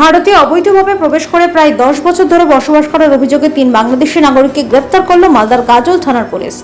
ভারতে অবৈধভাবে প্রবেশ করে প্রায় দশ বছর ধরে বসবাস করার অভিযোগে তিন বাংলাদেশি নাগরিককে গ্রেপ্তার করল মালদার গাজল থানার পুলিশ।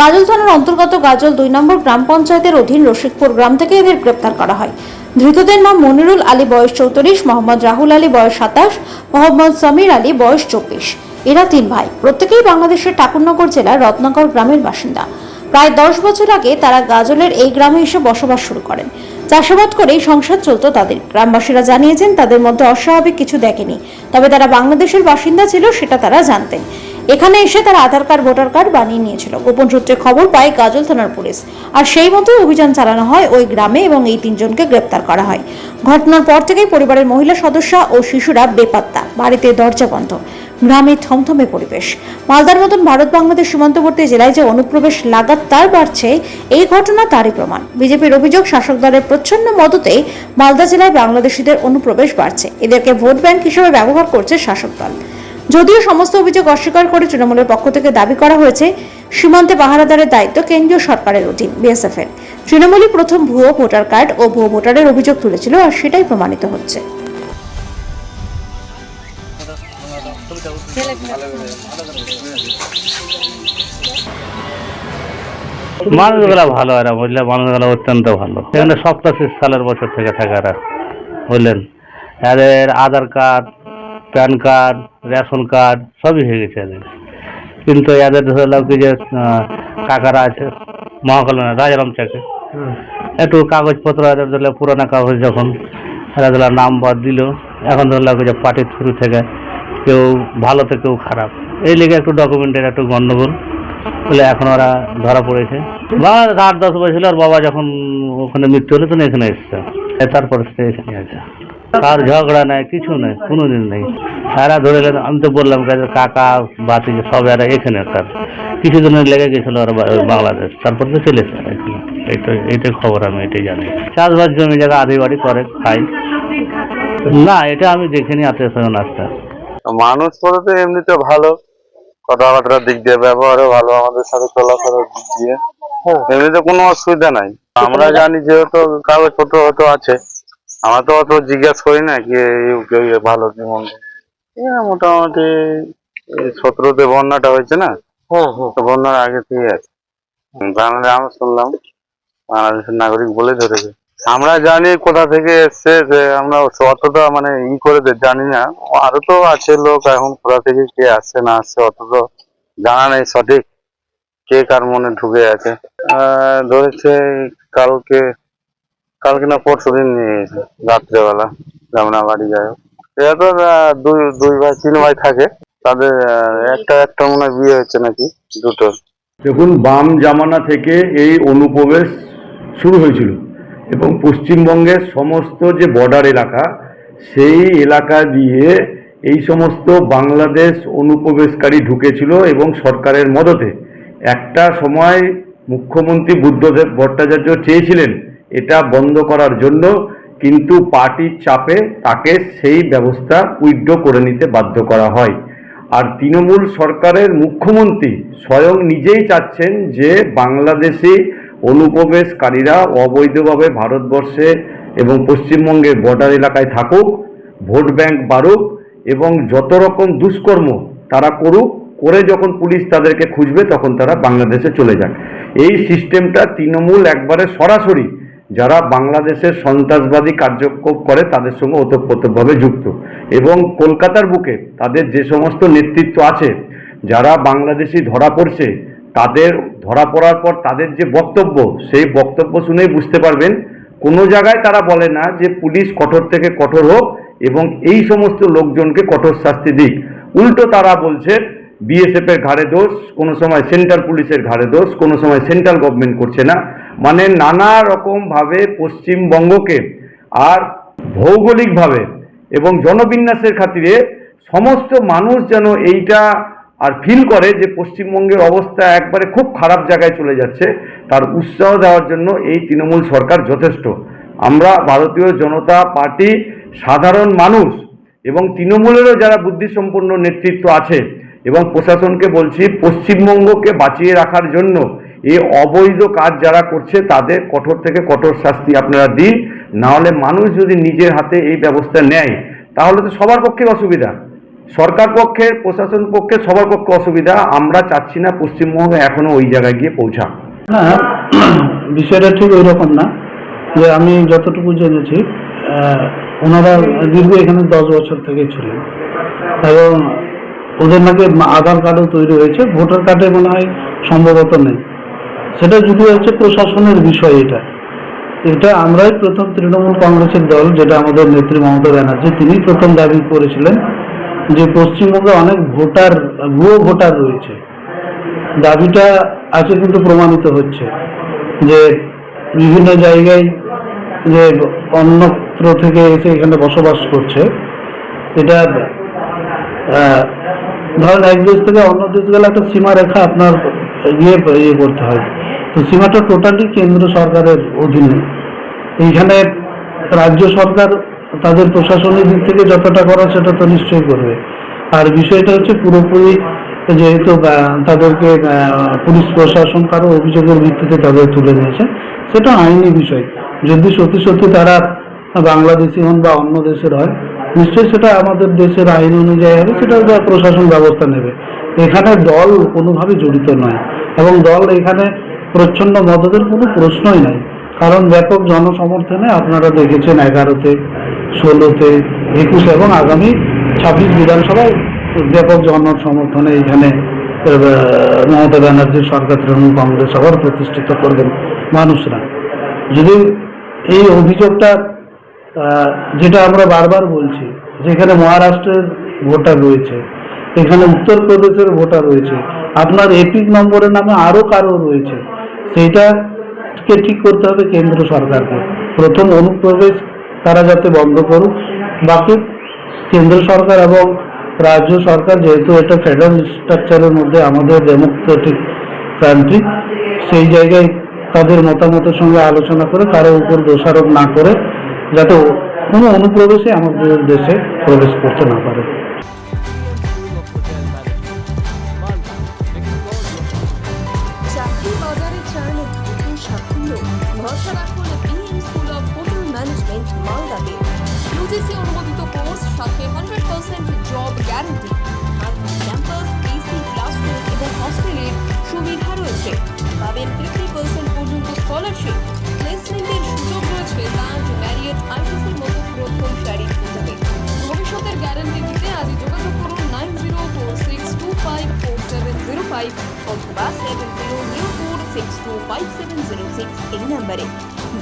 গাজল থানার অন্তর্গত গাজল দুই নম্বর গ্রাম পঞ্চায়েতের অধীন রশিকপুর গ্রাম থেকে এদের গ্রেপ্তার করা হয়। ধৃতদের নাম মনিরুল আলী, বয়স চৌত্রিশ, মোহাম্মদ রাহুল আলী, বয়স সাতাশ, মোহাম্মদ সমীর আলী, বয়স চব্বিশ। এরা তিন ভাই। প্রত্যেকেই বাংলাদেশের ঠাকুরনগর জেলার রত্নগর গ্রামের বাসিন্দা। প্রায় দশ বছর আগে তারা গাজলের এই গ্রামে এসে বসবাস শুরু করেন। চাষাবাদ করেই সংসার চলতো তাদের। গ্রামবাসীরা জানিয়েছেন, তাদের মধ্যে অস্বাভাবিক কিছু দেখেনি। তবে তারা বাংলাদেশের বাসিন্দা ছিল সেটা তারা জানতেন। এখানে এসে তারা আধার কার্ড, ভোটার কার্ড বানিয়ে নিয়েছিল। গোপন সূত্রে খবর পায়, গাজল থানার পুলিশ। আর সেই মতোই অভিযান চালানো হয় ওই গ্রামে এবং এই তিনজনকে গ্রেপ্তার করা হয়। ঘটনার পর থেকেই পরিবারের মহিলা সদস্য ও শিশুরা বেপাত্তা। বাড়িতে দরজা বন্ধ। গ্রামে থমথমে পরিবেশ। মালদার মতন ভারত বাংলাদেশ সীমান্তবর্তী জেলায় যে অনুপ্রবেশ লাগাতার বাড়ছে, এই ঘটনা তারই প্রমাণ। বিজেপির অভিযোগ, শাসক দলের প্রচ্ছন্ন মদতে মালদা জেলায় বাংলাদেশিদের অনুপ্রবেশ বাড়ছে। এদেরকে ভোট ব্যাংক হিসেবে ব্যবহার করছে শাসক দল। যদিও সমস্ত অভিযোগ অস্বীকার করে তৃণমূলের পক্ষ থেকে দাবি করা হয়েছে, সীমান্তে পাহারাদারের দায়িত্ব কেন্দ্রীয় সরকারের অধীন বিএসএফ এর তৃণমূলই প্রথম ভুয়ো ভোটার কার্ড ও ভুয়ো ভোটারের অভিযোগ তুলেছিল আর সেটাই প্রমাণিত হচ্ছে। মানুষগুলা ভালো এরা, বুঝলে? মানুষগুলা অত্যন্ত ভালো। এখানে সপ্তাশি সালের বছর থেকে থাকে এরা, বুঝলেন? এদের Aadhaar card, PAN card, ration card, সবই হয়ে গেছে এদের। কিন্তু এদের ধরলাম কি যে কাকারা আছে, মহাকল্যাণ, রাজারাম চাকে। একটু কাগজপত্র এদের ধরলে পুরানো কাগজ যখন, এরা ধরলাম নাম্বার দিল, এখন ধরলাম যে পার্টির থ্রু থেকে কেউ ভালো তো কেউ খারাপ। এই লেগে একটু ডকুমেন্টের একটু গণ্ডগোল বলে এখন ওরা ধরা পড়েছে। বা আট, দশ বছর আর বাবা যখন ওখানে মৃত্যু হলো, তখন এখানে এসছে। তারপর থেকে এখানে আছে। কার ঝগড়া নেই, কিছু নেই কোনো দিন নেই। এরা ধরে গেলে, আমি তো বললাম কাকা, বাতি, সব এরা এখানে তার। কিছুদিনের লেগে গেছিল আর বাংলাদেশ। তারপর তো চলে এসে এখানে। এইটাই এইটাই খবর আমি এটাই জানি। চাষবাস জমি জায়গা আধি বাড়ি করে খাই না, এটা আমি দেখিনি, আত্মীয় স্বজন আসতে। মানুষ বলতে এমনিতে ভালো। কথাবার্তার দিক দিয়ে ব্যবহারও ভালো আমাদের সাথে চলাফেরার দিক দিয়ে। এমনিতে কোনো অসুবিধা নাই। আমরা জানি যেহেতু কাগজপত্র হয়তো আছে। আমরা তো অত জিজ্ঞেস করি না কি কেউ ভালো কি মন্দ। মোটামুটি সতেরোতে বন্যাটা হয়েছে না? তো বন্যার আগে থেকে আছে। বাংলাদেশ আমরা শুনলাম বাংলাদেশের নাগরিক বলে ধরেছে। আমরা জানি কোথা থেকে এসছে যে আমরা অতটা মানে ই করে জানি না। আরও তো আছে লোক এখন কোথা থেকে কে আসছে, না আসছে অত তো জানা নেই সঠিক কে কার মনে ঢুকে আছে। ধরেছে কালকে কালকে না পরশু দিন নিয়ে রাত্রেবেলা আমরা বাড়ি যাই হোক। এরা তো দুই দুই ভাই, তিন ভাই থাকে। তাদের একটা একটা মনে বিয়ে হচ্ছে নাকি, দুটো। দেখুন, বাম জামানা থেকে এই অনুপ্রবেশ শুরু হয়েছিল। এবং পশ্চিমবঙ্গের সমস্ত যে বর্ডার এলাকা, সেই এলাকা দিয়ে এই সমস্ত বাংলাদেশ অনুপ্রবেশকারী ঢুকেছিল এবং সরকারের মদতে। একটা সময় মুখ্যমন্ত্রী বুদ্ধদেব ভট্টাচার্য চেয়েছিলেন এটা বন্ধ করার জন্য, কিন্তু পার্টির চাপে তাকে সেই ব্যবস্থা উইথড্র করে নিতে বাধ্য করা হয়। আর তৃণমূল সরকারের মুখ্যমন্ত্রী স্বয়ং নিজেই চাচ্ছেন যে বাংলাদেশি অনুপ্রবেশকারীরা অবৈধভাবে ভারতবর্ষে এবং পশ্চিমবঙ্গের বর্ডার এলাকায় থাকুক, ভোট ব্যাংক বাড়ুক এবং যত রকম দুষ্কর্ম তারা করুক, করে যখন পুলিশ তাদেরকে খুঁজবে তখন তারা বাংলাদেশে চলে যাক। এই সিস্টেমটা তৃণমূল একবারে সরাসরি যারা বাংলাদেশের সন্ত্রাসবাদী কার্যক্রম করে তাদের সঙ্গে ওতপ্রোতভাবে যুক্ত। এবং কলকাতার বুকে তাদের যে সমস্ত নেতৃত্ব আছে, যারা বাংলাদেশি ধরা পড়ছে, তাদের ধরা পড়ার পর তাদের যে বক্তব্য, সেই বক্তব্য শুনেই বুঝতে পারবেন, কোনো জায়গায় তারা বলে না যে পুলিশ কঠোর থেকে কঠোর হোক এবং এই সমস্ত লোকজনকে কঠোর শাস্তি দিক। উল্টো তারা বলছে বিএসএফ এর ঘাড়ে দোষ, কোনো সময় সেন্ট্রাল পুলিশের ঘাড়ে দোষ, কোনো সময় সেন্ট্রাল গভর্নমেন্ট করছে না। মানে নানা রকম ভাবে পশ্চিমবঙ্গকে আর ভৌগোলিকভাবে এবং জনবিন্যাসের খাতিরে সমস্ত মানুষ যেন এইটা আর ফিল করে যে পশ্চিমবঙ্গের অবস্থা একবারে খুব খারাপ জায়গায় চলে যাচ্ছে, তার উৎসাহ দেওয়ার জন্য এই তৃণমূল সরকার যথেষ্ট। আমরা ভারতীয় জনতা পার্টি সাধারণ মানুষ এবং তৃণমূলেরও যারা বুদ্ধিসম্পন্ন নেতৃত্ব আছে এবং প্রশাসনকে বলছি, পশ্চিমবঙ্গকে বাঁচিয়ে রাখার জন্য এই অবৈধ কাজ যারা করছে, তাদের কঠোর থেকে কঠোর শাস্তি আপনারা দিন। না হলে মানুষ যদি নিজের হাতে এই ব্যবস্থা নেয়, তাহলে তো সবার পক্ষে অসুবিধা। সরকার পক্ষে, প্রশাসন পক্ষে, সবার পক্ষে অসুবিধা। আমরা চাচ্ছি না পশ্চিমবঙ্গ এখনও ওই জায়গায় গিয়ে পৌঁছা না বিষয়টা ঠিক ওই রকম না যে আমি যতটুকু জেনেছি ওনারা দীর্ঘ এখানে দশ বছর থেকে ছিলেন। এবং ওদের নাকি আধার কার্ডও তৈরি হয়েছে, ভোটার কার্ডে মনে হয় সম্ভবত নেই। সেটা যদি হচ্ছে প্রশাসনের বিষয় এটা। এটা আমরাই প্রথম তৃণমূল কংগ্রেসের দল, যেটা আমাদের নেত্রী মমতা ব্যানার্জি তিনি প্রথম দাবি করেছিলেন যে পশ্চিমবঙ্গে অনেক ভোটার, ভুয়ো ভোটার রয়েছে। দাবিটা আছে কিন্তু প্রমাণিত হচ্ছে যে বিভিন্ন জায়গায় যে অন্যত্র থেকে এসে এখানে বসবাস করছে। এটা ধরেন এক দেশ থেকে অন্য দেশ গেলে একটা সীমারেখা আপনার ইয়ে ইয়ে করতে হয়। তো সীমাটা টোটালি কেন্দ্র সরকারের অধীনে। এইখানে রাজ্য সরকার তাদের প্রশাসনিক দিক থেকে যতটা করা সেটা তো নিশ্চয়ই করবে। আর বিষয়টা হচ্ছে পুরোপুরি যেহেতু তাদেরকে পুলিশ প্রশাসন কারও অভিযোগের ভিত্তিতে তাদের তুলে নিয়েছে, সেটা আইনি বিষয়। যদি সত্যি সত্যি তারা বাংলাদেশি হন বা অন্য দেশের হয়, নিশ্চয়ই সেটা আমাদের দেশের আইন অনুযায়ী হবে সেটা প্রশাসন ব্যবস্থা নেবে। এখানে দল কোনোভাবে জড়িত নয়, এবং দল এখানে প্রচ্ছন্ন মদতের কোনো প্রশ্নই নাই। কারণ ব্যাপক জনসমর্থনে আপনারা দেখেছেন এগারোতে ষোলোতে একুশে এবং আগামী ছাব্বিশ বিধানসভায় ব্যাপক জনসমর্থনে এখানে মমতা ব্যানার্জির সরকার তৃণমূল কংগ্রেস আবার প্রতিষ্ঠিত করবেন মানুষরা। যদি এই অভিযোগটা যেটা আমরা বারবার বলছি, যেখানে মহারাষ্ট্রের ভোটার রয়েছে, এখানে উত্তরপ্রদেশের ভোটার রয়েছে, আপনার এপিক নম্বরের নামে আরও কারও রয়েছে, সেইটাকে ঠিক করতে হবে কেন্দ্র সরকারকে। প্রথম অনুপ্রবেশ তারা যাতে বন্ধ করুক। বাকি কেন্দ্র সরকার এবং রাজ্য সরকার যেহেতু এটা ফেডারেল স্ট্রাকচারের মধ্যে আমাদের ডেমোক্রেটিক কান্ট্রি সেই জায়গায় তাদের মতামতের সঙ্গে আলোচনা করে, কারও উপর দোষারোপ না করে, যাতে কোনো অনুপ্রবেশে আমাদের দেশে প্রবেশ করতে না পারে। ইউজিসি অনুমোদিত কোর্স সাথে hundred percent job guarantee campus AC classroom এবং হস্টেলের সুবিধা রয়েছে। পাবেন ফিফটি পার্সেন্ট পর্যন্ত স্কলারশিপ প্লেসমেন্টের সুযোগ রয়েছে লাঞ্চ ম্যারিয়েট আইটিসির মতো প্রথম শারীর হোটেলে ভবিষ্যতের গ্যারান্টি দিতে আজই যোগাযোগ করুন nine zero four six two five four seven zero five অথবা seven zero zero four six two five seven zero six এই নাম্বারে